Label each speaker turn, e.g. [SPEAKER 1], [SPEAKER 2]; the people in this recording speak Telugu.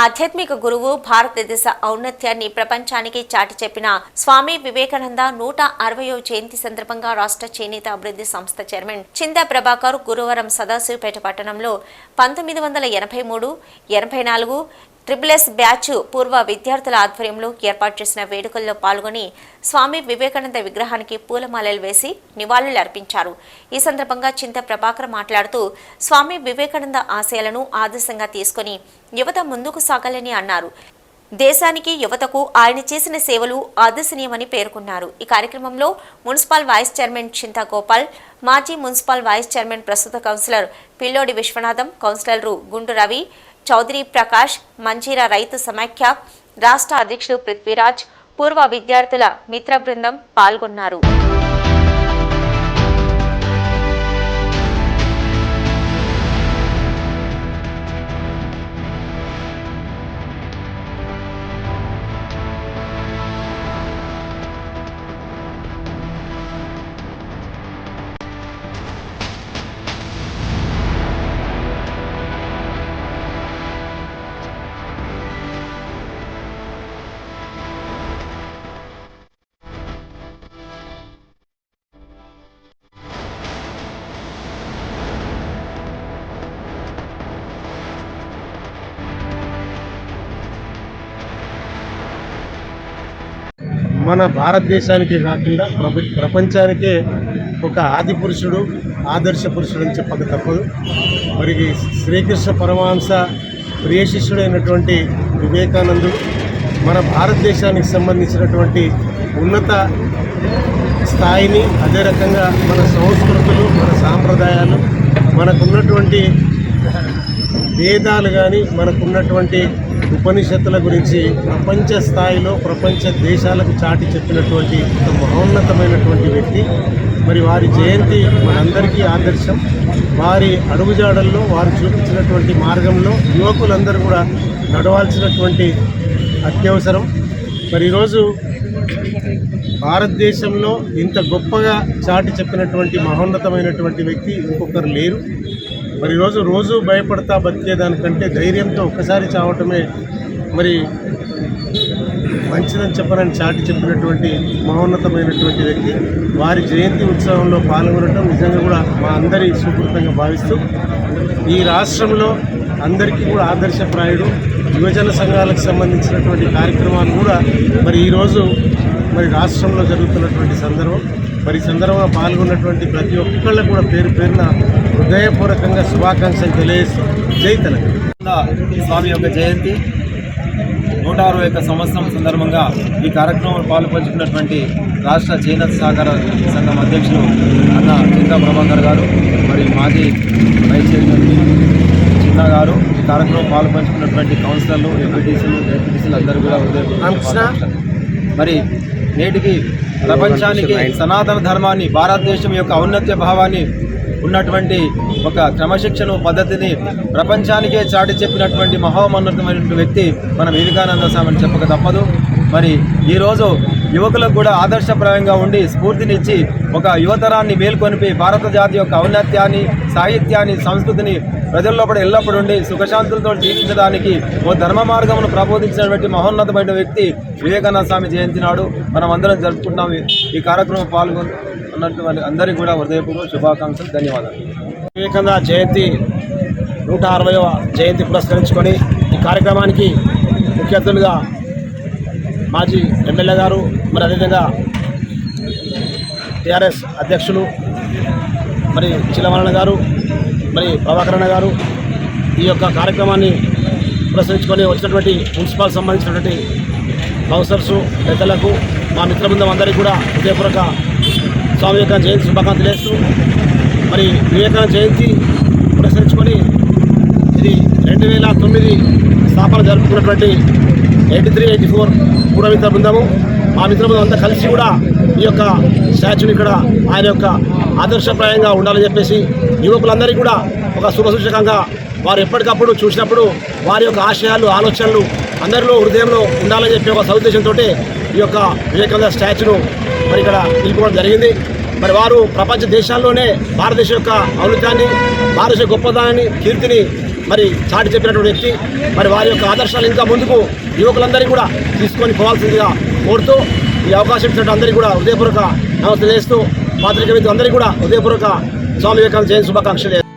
[SPEAKER 1] ఆధ్యాత్మిక గురువు భారతదేశ ఔన్నత్యాన్ని ప్రపంచానికి చాటి చెప్పిన స్వామి వివేకానంద నూట అరవయో జయంతి సందర్భంగా రాష్ట్ర చేనేత అభివృద్ధి సంస్థ చైర్మన్ చిందా ప్రభాకర్ గురువారం సదాశివపేట పట్టణంలో పంతొమ్మిది వందల ఎనభై మూడు ఎనభై నాలుగు ట్రిపుల్ ఎస్ బ్యాచ్ పూర్వ విద్యార్థుల ఆధ్వర్యంలో ఏర్పాటు చేసిన వేడుకల్లో పాల్గొని స్వామి వివేకానంద విగ్రహానికి పూలమాలలు వేసి నివాళులు అర్పించారు. ఈ సందర్భంగా చింత ప్రభాకర్ మాట్లాడుతూ స్వామి వివేకానంద ఆశయాలను ఆదర్శంగా తీసుకొని యువత ముందుకు సాగాలని అన్నారు. దేశానికి యువతకు ఆయన చేసిన సేవలు ఆదర్శనీయమని పేర్కొన్నారు. ఈ కార్యక్రమంలో municipal vice chairman Chinta Gopal మాజీ మున్సిపల్ వైస్ చైర్మన్ ప్రస్తుత కౌన్సిలర్ పిల్లోడి విశ్వనాథం కౌన్సిలర్లు గుండు రవి చౌదరి ప్రకాష్ మంజీరా రైతు సమాఖ్య రాష్ట్ర అధ్యక్షుడు పృథ్వీరాజ్ పూర్వ విద్యార్థుల మిత్ర బృందం పాల్గొన్నారు.
[SPEAKER 2] మన భారతదేశానికి కాకుండా ప్రపంచానికే ఒక ఆది పురుషుడు ఆదర్శ పురుషుడు అని చెప్పక తప్పదు. మరి శ్రీకృష్ణ పరమహంస ప్రియ శిష్యుడైనటువంటి వివేకానందుడు మన భారతదేశానికి సంబంధించినటువంటి ఉన్నత స్థాయిని అదే రకంగా మన సంస్కృతులు మన సాంప్రదాయాలు మనకున్నటువంటి వేదాలు కానీ మనకున్నటువంటి ఉపనిషత్తుల గురించి ప్రపంచ స్థాయిలో ప్రపంచ దేశాలకు చాటి చెప్పినటువంటి ఒక మహోన్నతమైనటువంటి వ్యక్తి. మరి వారి జయంతి మనందరికీ ఆదర్శం. వారి అడుగుజాడల్లో వారు చూపించినటువంటి మార్గంలో యువకులందరూ కూడా నడవాల్సినటువంటి అత్యవసరం. మరి ఈరోజు భారతదేశంలో ఇంత గొప్పగా చాటి చెప్పినటువంటి మహోన్నతమైనటువంటి వ్యక్తి ఇంకొకరు లేరు. మరి ఈరోజు రోజు భయపడతా బతికేదానికంటే ధైర్యంతో ఒక్కసారి చావటమే మరి మంచిదని చెప్పనని చాటి చెప్పినటువంటి మహోన్నతమైనటువంటి వ్యక్తి. వారి జయంతి ఉత్సవంలో పాల్గొనడం నిజంగా కూడా మా అందరి సుకృతంగా భావిస్తూ ఈ రాష్ట్రంలో అందరికీ కూడా ఆదర్శప్రాయుడు యువజన సంఘాలకు సంబంధించినటువంటి కార్యక్రమాలు కూడా మరి ఈరోజు మరి రాష్ట్రంలో జరుగుతున్నటువంటి సందర్భం. మరి ఈ సందర్భంగా పాల్గొన్నటువంటి ప్రతి ఒక్కళ్ళకు కూడా పేరు పేరున హృదయపూర్వకంగా శుభాకాంక్షలు తెలియజేస్తూ జై తెలంగాణ.
[SPEAKER 3] స్వామి యొక్క జయంతి. నూట అరవై ఒక్క సంవత్సరం సందర్భంగా ఈ కార్యక్రమంలో పాల్పంచుకున్నటువంటి రాష్ట్ర చేనేత సహకార సంఘం అధ్యక్షులు అన్న చింతా ప్రభాకర్ గారు మరి మాజీ వైస్ చైర్మన్ చిన్న గారు. ఈ కార్యక్రమం పాల్పంచుకున్నటువంటి కౌన్సిలర్లు ఎంపీటీసీలు ఎంపీటీసీలు అందరూ కూడా మరి నేటికి ప్రపంచానికి సనాతన ధర్మాన్ని భారతదేశం యొక్క ఔన్నత్య భావాన్ని ఉన్నటువంటి ఒక క్రమశిక్షణ పద్ధతిని ప్రపంచానికే చాటి చెప్పినటువంటి మహోన్నతమైనటువంటి వ్యక్తి మన వివేకానంద స్వామి అని చెప్పక తప్పదు. మరి ఈరోజు యువకులకు కూడా ఆదర్శప్రాయంగా ఉండి స్ఫూర్తినిచ్చి ఒక యువతరాన్ని మేల్కొనిపి భారత జాతి యొక్క ఔన్నత్యాన్ని సాహిత్యాన్ని సంస్కృతిని ప్రజల్లో కూడా ఎల్లప్పుడూ ఉండి సుఖశాంతులతో జీవించడానికి ఓ ధర్మ మార్గమును ప్రబోధించినటువంటి మహోన్నతమైన వ్యక్తి వివేకానంద స్వామి జయంతి నాడు మనం అందరం జరుపుకుంటాం. ఈ కార్యక్రమం పాల్గొన్నటువంటి అందరికీ కూడా హృదయపూర్వక శుభాకాంక్షలు ధన్యవాదాలు.
[SPEAKER 2] వివేకానంద జయంతి నూట అరవైవ జయంతి పురస్కరించుకొని ఈ కార్యక్రమానికి ముఖ్య అతిథులుగా మాజీ ఎమ్మెల్యే గారు మరి అదేవిధంగా టీఆర్ఎస్ అధ్యక్షులు మరి చిలవరణ గారు మరి ప్రభాకరణ గారు ఈ యొక్క కార్యక్రమాన్ని ప్రసరించుకొని వచ్చినటువంటి మున్సిపల్ సంబంధించినటువంటి కౌన్సిలర్సు పెద్దలకు మా మిత్రబృందం అందరికీ కూడా హృదయపూర్వక స్వామి వివేకానంద జయంతి శుభాకాంక్షలు వేస్తూ మరి వివేకానంద జయంతి ప్రసరించుకొని ఇది రెండు వేల తొమ్మిది స్థాపన జరుపుకున్నటువంటి ఎయిటీ త్రీ ఎయిటీ ఫోర్ పూర్వ మిత్ర బృందము. మా మిత్ర బృందం అంతా కలిసి కూడా ఈ యొక్క స్టాచ్యూని ఇక్కడ ఆయన యొక్క ఆదర్శప్రాయంగా ఉండాలని చెప్పేసి యువకులందరికీ కూడా ఒక శుభసూచకంగా వారు ఎప్పటికప్పుడు చూసినప్పుడు వారి యొక్క ఆశయాలు ఆలోచనలు అందరిలో హృదయంలో ఉండాలని చెప్పి ఒక సదుద్దేశంతో ఈ యొక్క వివేకానంద స్టాచ్యూను మరి ఇక్కడ నిలుపుకోవడం జరిగింది. మరి వారు ప్రపంచ దేశాల్లోనే భారతదేశం యొక్క ఔన్నత్యాన్ని భారతదేశ గొప్పదనాన్ని కీర్తిని
[SPEAKER 4] మరి చాటి చెప్పినటువంటి వ్యక్తి మరి వారి యొక్క ఆదర్శాలు ఇంకా ముందుకు యువకులందరికీ కూడా తీసుకొని పోవాల్సిందిగా కోరుతూ ఈ అవకాశం ఇచ్చినట్టు అందరికీ కూడా హృదయపూర్వక నమస్తే చేస్తూ పాత్రిక అందరికీ కూడా హృదయపూర్వక స్వామి వివేకానంద జయంతి శుభాకాంక్షలు